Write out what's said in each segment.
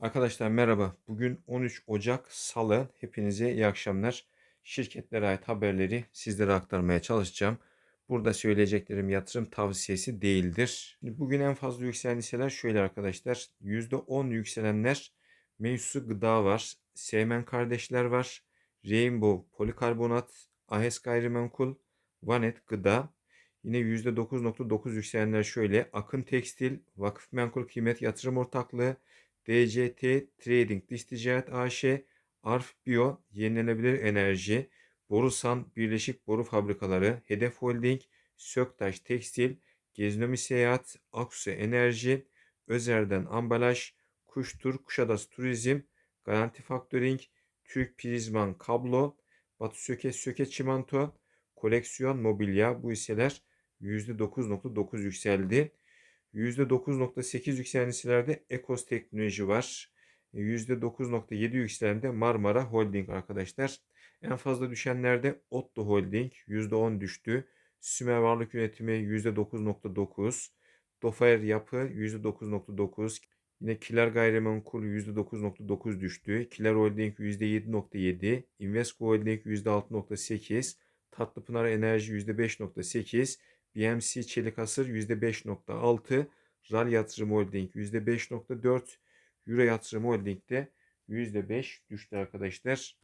Arkadaşlar merhaba. Bugün 13 Ocak Salı. Hepinize iyi akşamlar. Şirketlere ait haberleri sizlere aktarmaya çalışacağım. Burada söyleyeceklerim yatırım tavsiyesi değildir. Bugün en fazla yükselen hisseler şöyle arkadaşlar. %10 yükselenler Mevsu Gıda var. Seymen Kardeşler var. Rainbow Polikarbonat, AHES Gayrimenkul, Vanet Gıda. Yine %9.9 yükselenler şöyle. Akın Tekstil, Vakıf Menkul Kıymet Yatırım Ortaklığı, DCT Trading Dış Ticaret AŞ, Arf Bio, Yenilenebilir Enerji, Borusan Birleşik Boru Fabrikaları, Hedef Holding, Söktaş Tekstil, Gezinomi Seyahat, Aksu Enerji, Özer'den Ambalaj, Kuştur, Kuşadası Turizm, Garanti Faktöring, Türk Prizman Kablo, Batu Söke Söke Çimento, Koleksiyon Mobilya bu hisseler %9.9 yükseldi. %9.8 yükselen hisselerde Ekos Teknoloji var. %9.7 yükselen de Marmara Holding arkadaşlar. En fazla düşenlerde Otto Holding %10 düştü. Sümer Varlık Yönetimi %9.9. Dofaer Yapı %9.9. Yine Kiler Gayrimenkul %9.9 düştü. Kiler Holding %7.7. Invesco Holding %6.8. Tatlıpınar Enerji %5.8. BMC Çelik Hasır %5.6, RAL Yatırım Holding %5.4, Euro Yatırım Holding de %5 düştü arkadaşlar.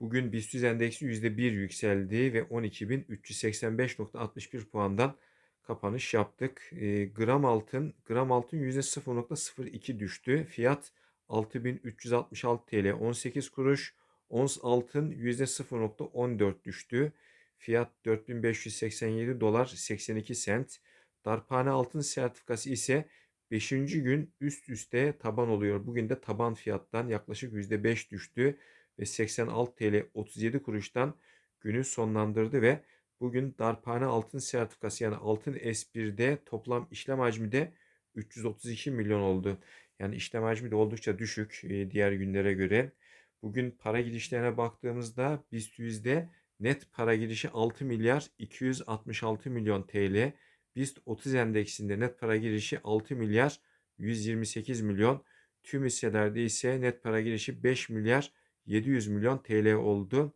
Bugün BIST endeksi %1 yükseldi ve 12.385.61 puandan kapanış yaptık. E, gram altın, gram altın %0.02 düştü. Fiyat 6366 TL 18 kuruş. Ons altın %0.14 düştü. Fiyat 4587 dolar 82 sent. Darphane altın sertifikası ise 5. gün üst üste taban oluyor. Bugün de taban fiyattan yaklaşık %5 düştü ve 86 TL 37 kuruştan günü sonlandırdı ve bugün darphane altın sertifikası yani altın S1'de toplam işlem hacmi de 332 milyon oldu. Yani işlem hacmi de oldukça düşük e, diğer günlere göre. Bugün para girişlerine baktığımızda BIST yüzde Net para girişi 6 milyar 266 milyon TL. BIST 30 endeksinde net para girişi 6 milyar 128 milyon. Tüm hisselerde ise net para girişi 5 milyar 700 milyon TL oldu.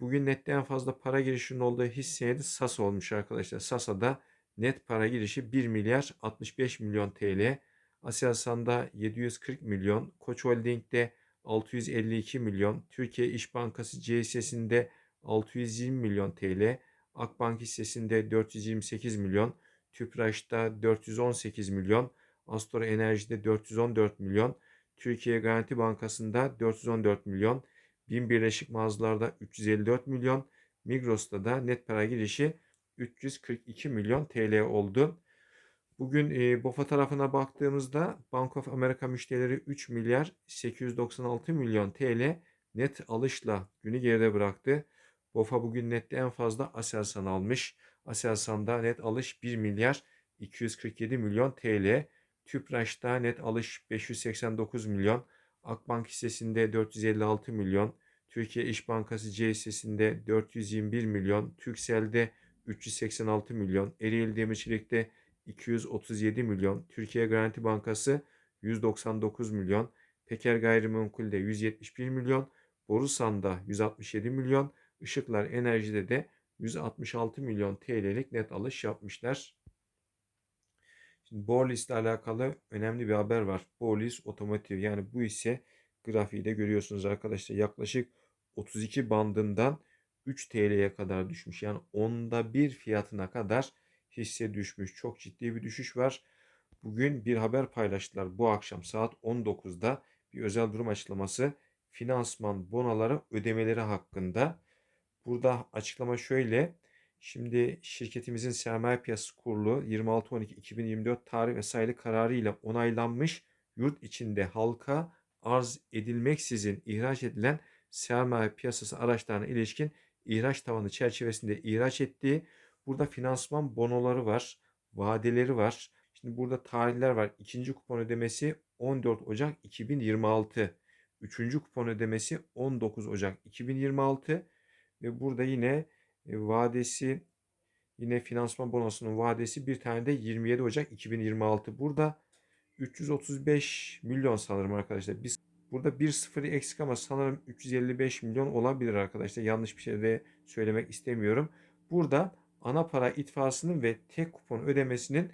Bugün nette en fazla para girişinin olduğu hisseydi SAS olmuş arkadaşlar. SASA'da net para girişi 1 milyar 65 milyon TL. Aselsan'da 740 milyon. Koç Holding'de 652 milyon. Türkiye İş Bankası CSS'inde 620 milyon TL, Akbank hissesinde 428 milyon, Tüpraş'ta 418 milyon, Astor Enerji'de 414 milyon, Türkiye Garanti Bankası'nda 414 milyon, Bin Birleşik Mağazalar'da 354 milyon, Migros'ta da net para girişi 342 milyon TL oldu. Bugün e, BOFA tarafına baktığımızda Bank of America müşterileri 3 milyar 896 milyon TL net alışla günü geride bıraktı. BOFA bugün nette en fazla Aselsan almış. Aselsan'da net alış 1 milyar 247 milyon TL. Tüpraş'ta net alış 589 milyon. Akbank hissesinde 456 milyon. Türkiye İş Bankası C hissesinde 421 milyon. Türksel'de 386 milyon. Ereğli Demirçelik'te 237 milyon. Türkiye Garanti Bankası 199 milyon. Peker Gayrimenkul'de 171 milyon. Borusan'da 167 milyon. Işıklar Enerji'de de 166 milyon TL'lik net alış yapmışlar. Şimdi Borlis ile alakalı önemli bir haber var. Borlis Otomotiv yani bu ise grafiği de görüyorsunuz arkadaşlar. Yaklaşık 32 bandından 3 TL'ye kadar düşmüş. Yani onda bir fiyatına kadar hisse düşmüş. Çok ciddi bir düşüş var. Bugün bir haber paylaştılar. Bu akşam saat 19'da bir özel durum açıklaması finansman bonaları ödemeleri hakkında. Burada açıklama şöyle. Şimdi şirketimizin sermaye piyasası kurulu 26.12.2024 tarih ve sayılı kararı ile onaylanmış yurt içinde halka arz edilmeksizin ihraç edilen sermaye piyasası araçlarına ilişkin ihraç tavanı çerçevesinde ihraç ettiği burada finansman bonoları var, vadeleri var. Şimdi burada tarihler var. İkinci kupon ödemesi 14 Ocak 2026. Üçüncü kupon ödemesi 19 Ocak 2026 ve burada yine e, vadesi yine finansman bonosunun vadesi bir tane de 27 Ocak 2026. Burada 335 milyon sanırım arkadaşlar. Biz burada bir sıfırı eksik ama sanırım 355 milyon olabilir arkadaşlar. Yanlış bir şey de söylemek istemiyorum. Burada ana para itfasının ve tek kupon ödemesinin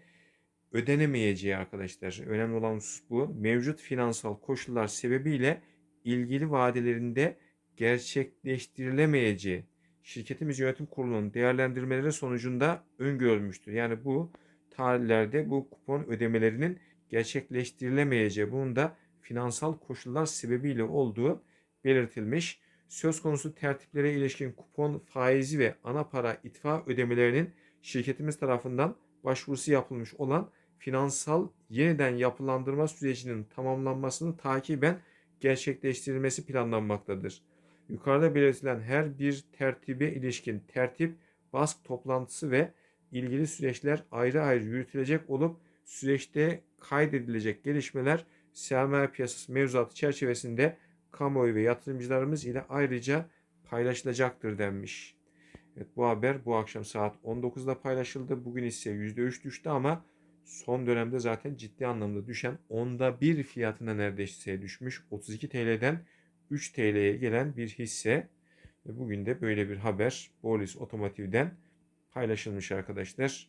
ödenemeyeceği arkadaşlar. Önemli olan husus bu. Mevcut finansal koşullar sebebiyle ilgili vadelerinde gerçekleştirilemeyeceği şirketimiz yönetim kurulunun değerlendirmeleri sonucunda öngörülmüştür. Yani bu tarihlerde bu kupon ödemelerinin gerçekleştirilemeyeceği, bunun da finansal koşullar sebebiyle olduğu belirtilmiş. Söz konusu tertiplere ilişkin kupon faizi ve ana para itfa ödemelerinin şirketimiz tarafından başvurusu yapılmış olan finansal yeniden yapılandırma sürecinin tamamlanmasını takiben gerçekleştirilmesi planlanmaktadır. Yukarıda belirtilen her bir tertibe ilişkin tertip, bask toplantısı ve ilgili süreçler ayrı ayrı yürütülecek olup süreçte kaydedilecek gelişmeler sermaye piyasası mevzuatı çerçevesinde kamuoyu ve yatırımcılarımız ile ayrıca paylaşılacaktır denmiş. Evet, bu haber bu akşam saat 19'da paylaşıldı. Bugün ise %3 düştü ama son dönemde zaten ciddi anlamda düşen onda bir fiyatına neredeyse düşmüş. 32 TL'den 3 TL'ye gelen bir hisse. Bugün de böyle bir haber Bolis Otomotiv'den paylaşılmış arkadaşlar.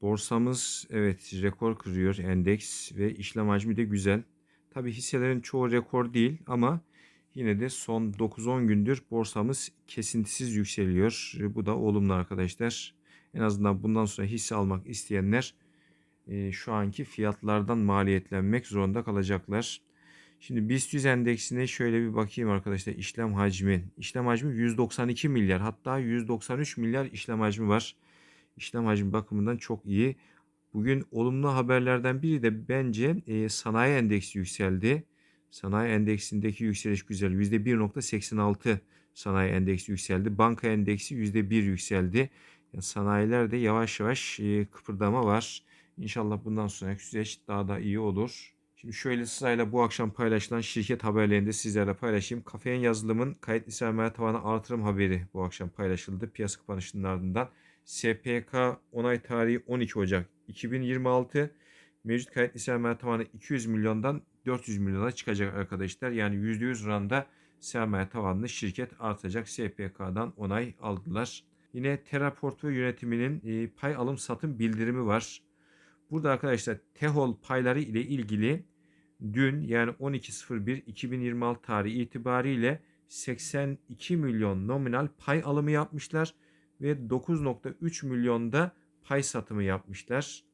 Borsamız evet rekor kırıyor endeks ve işlem hacmi de güzel. Tabi hisselerin çoğu rekor değil ama yine de son 9-10 gündür borsamız kesintisiz yükseliyor. Bu da olumlu arkadaşlar. En azından bundan sonra hisse almak isteyenler e, şu anki fiyatlardan maliyetlenmek zorunda kalacaklar. Şimdi BIST 100 endeksine şöyle bir bakayım arkadaşlar. İşlem hacmi. İşlem hacmi 192 milyar hatta 193 milyar işlem hacmi var. İşlem hacmi bakımından çok iyi. Bugün olumlu haberlerden biri de bence e, sanayi endeksi yükseldi. Sanayi endeksindeki yükseliş güzel. %1.86 sanayi endeksi yükseldi. Banka endeksi %1 yükseldi. Yani sanayiler de yavaş yavaş e, kıpırdama var. İnşallah bundan sonraki süreç daha da iyi olur. Şimdi şöyle sırayla bu akşam paylaşılan şirket haberlerini de sizlerle paylaşayım. Kafein yazılımın kayıtlı sermaye tavanı artırım haberi bu akşam paylaşıldı. Piyasa kapanışının ardından SPK onay tarihi 12 Ocak 2026. Mevcut kayıtlı sermaye tavanı 200 milyondan 400 milyona çıkacak arkadaşlar. Yani %100 oranda sermaye tavanlı şirket artacak. SPK'dan onay aldılar. Yine Terra Portföy Yönetimi'nin e, pay alım satım bildirimi var. Burada arkadaşlar TEHOL payları ile ilgili dün yani 12.01.2026 tarihi itibariyle 82 milyon nominal pay alımı yapmışlar ve 9.3 milyonda pay satımı yapmışlar.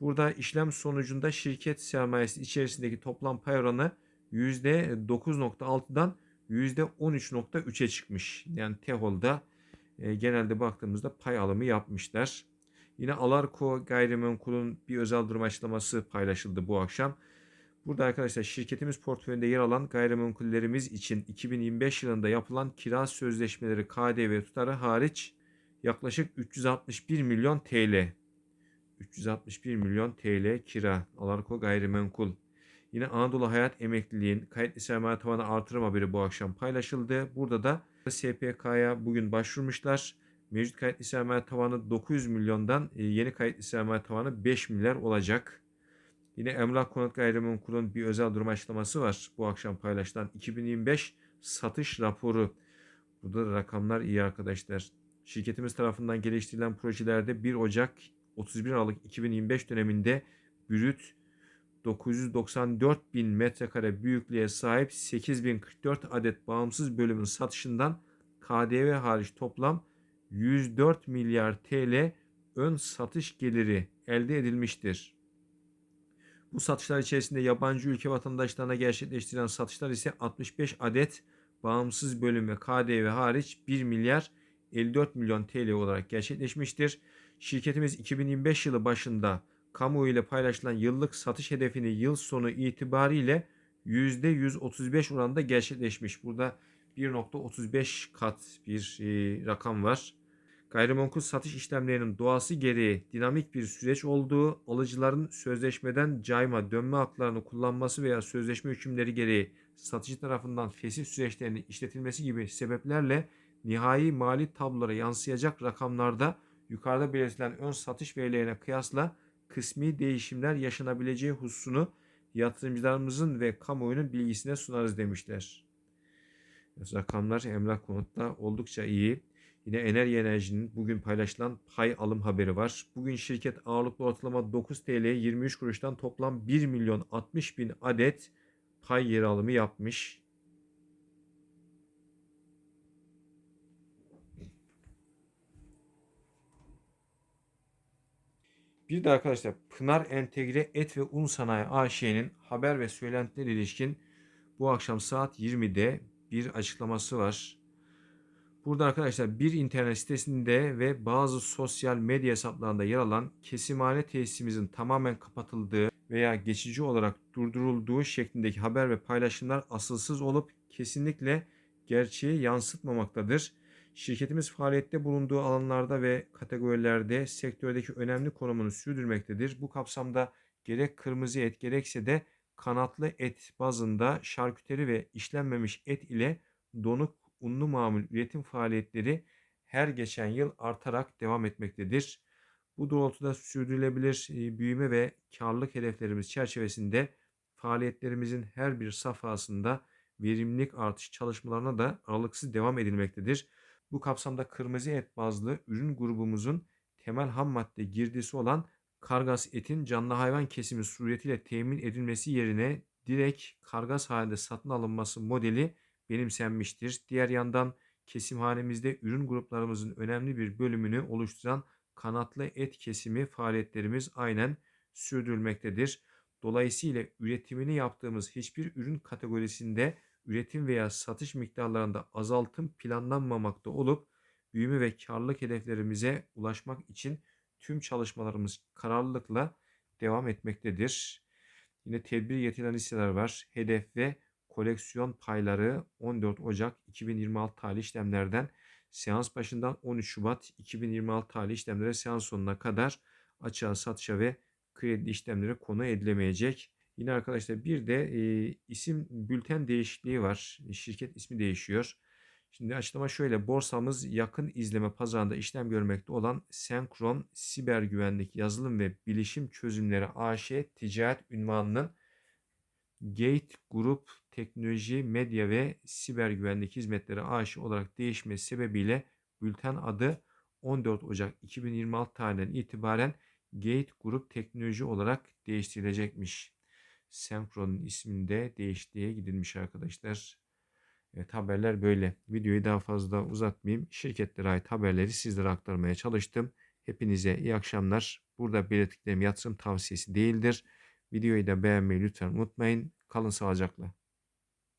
Burada işlem sonucunda şirket sermayesi içerisindeki toplam pay oranı %9.6'dan %13.3'e çıkmış. Yani TEHOL'da e, genelde baktığımızda pay alımı yapmışlar. Yine Alarko gayrimenkulün bir özel durum açıklaması paylaşıldı bu akşam. Burada arkadaşlar şirketimiz portföyünde yer alan gayrimenkullerimiz için 2025 yılında yapılan kira sözleşmeleri KDV tutarı hariç yaklaşık 361 milyon TL. 361 milyon TL kira. Alarko gayrimenkul. Yine Anadolu Hayat Emekliliğin kayıtlı sermaye tavanı artırım haberi bu akşam paylaşıldı. Burada da SPK'ya bugün başvurmuşlar. Mevcut kayıtlı sermaye tavanı 900 milyondan e, yeni kayıtlı sermaye tavanı 5 milyar olacak. Yine Emlak Konut Gayrimenkul'ün bir özel durum açıklaması var. Bu akşam paylaşılan 2025 satış raporu. Burada da rakamlar iyi arkadaşlar. Şirketimiz tarafından geliştirilen projelerde 1 Ocak 31 Aralık 2025 döneminde brüt 994 bin metrekare büyüklüğe sahip 8044 adet bağımsız bölümün satışından KDV hariç toplam 104 milyar TL ön satış geliri elde edilmiştir. Bu satışlar içerisinde yabancı ülke vatandaşlarına gerçekleştirilen satışlar ise 65 adet bağımsız bölüm ve KDV hariç 1 milyar 54 milyon TL olarak gerçekleşmiştir. Şirketimiz 2025 yılı başında kamuoyu ile paylaşılan yıllık satış hedefini yıl sonu itibariyle %135 oranında gerçekleşmiş. Burada 1.35 kat bir e, rakam var. Gayrimenkul satış işlemlerinin doğası gereği dinamik bir süreç olduğu, alıcıların sözleşmeden cayma, dönme haklarını kullanması veya sözleşme hükümleri gereği satıcı tarafından fesih süreçlerinin işletilmesi gibi sebeplerle nihai mali tablolara yansıyacak rakamlarda yukarıda belirtilen ön satış verilerine kıyasla kısmi değişimler yaşanabileceği hususunu yatırımcılarımızın ve kamuoyunun bilgisine sunarız demişler. Rakamlar emlak konutta oldukça iyi. Yine Enerji Enerji'nin bugün paylaşılan pay alım haberi var. Bugün şirket ağırlıklı ortalama 9 TL 23 kuruştan toplam 1 milyon 60 bin adet pay yer alımı yapmış. Bir de arkadaşlar Pınar Entegre Et ve Un Sanayi AŞ'nin haber ve söylentiler ilişkin bu akşam saat 20'de bir açıklaması var. Burada arkadaşlar bir internet sitesinde ve bazı sosyal medya hesaplarında yer alan kesimhane tesisimizin tamamen kapatıldığı veya geçici olarak durdurulduğu şeklindeki haber ve paylaşımlar asılsız olup kesinlikle gerçeği yansıtmamaktadır. Şirketimiz faaliyette bulunduğu alanlarda ve kategorilerde sektördeki önemli konumunu sürdürmektedir. Bu kapsamda gerek kırmızı et gerekse de kanatlı et bazında şarküteri ve işlenmemiş et ile donuk unlu mamul üretim faaliyetleri her geçen yıl artarak devam etmektedir. Bu doğrultuda sürdürülebilir e, büyüme ve karlılık hedeflerimiz çerçevesinde faaliyetlerimizin her bir safhasında verimlilik artış çalışmalarına da aralıksız devam edilmektedir. Bu kapsamda kırmızı et bazlı ürün grubumuzun temel ham madde girdisi olan kargas etin canlı hayvan kesimi suretiyle temin edilmesi yerine direkt kargas halinde satın alınması modeli benimsenmiştir. Diğer yandan kesimhanemizde ürün gruplarımızın önemli bir bölümünü oluşturan kanatlı et kesimi faaliyetlerimiz aynen sürdürülmektedir. Dolayısıyla üretimini yaptığımız hiçbir ürün kategorisinde üretim veya satış miktarlarında azaltım planlanmamakta olup büyüme ve karlılık hedeflerimize ulaşmak için tüm çalışmalarımız kararlılıkla devam etmektedir. Yine tedbir getirilen hisseler var. Hedef ve koleksiyon payları 14 Ocak 2026 tarihli işlemlerden seans başından 13 Şubat 2026 tarihli işlemlere seans sonuna kadar açığa satışa ve kredi işlemlere konu edilemeyecek. Yine arkadaşlar bir de e, isim bülten değişikliği var. Şirket ismi değişiyor. Şimdi açıklama şöyle. Borsamız yakın izleme pazarında işlem görmekte olan Senkron Siber Güvenlik Yazılım ve Bilişim Çözümleri AŞ ticaret ünvanının Gate Group Teknoloji, Medya ve Siber Güvenlik Hizmetleri AŞ olarak değişmesi sebebiyle bülten adı 14 Ocak 2026 tarihinden itibaren Gate Group Teknoloji olarak değiştirilecekmiş. Senkron'un isminde değiştiğe gidilmiş arkadaşlar. Evet haberler böyle. Videoyu daha fazla uzatmayayım. Şirketlere ait haberleri sizlere aktarmaya çalıştım. Hepinize iyi akşamlar. Burada belirttiklerim yatırım tavsiyesi değildir. Videoyu da beğenmeyi lütfen unutmayın. Kalın sağlıcakla.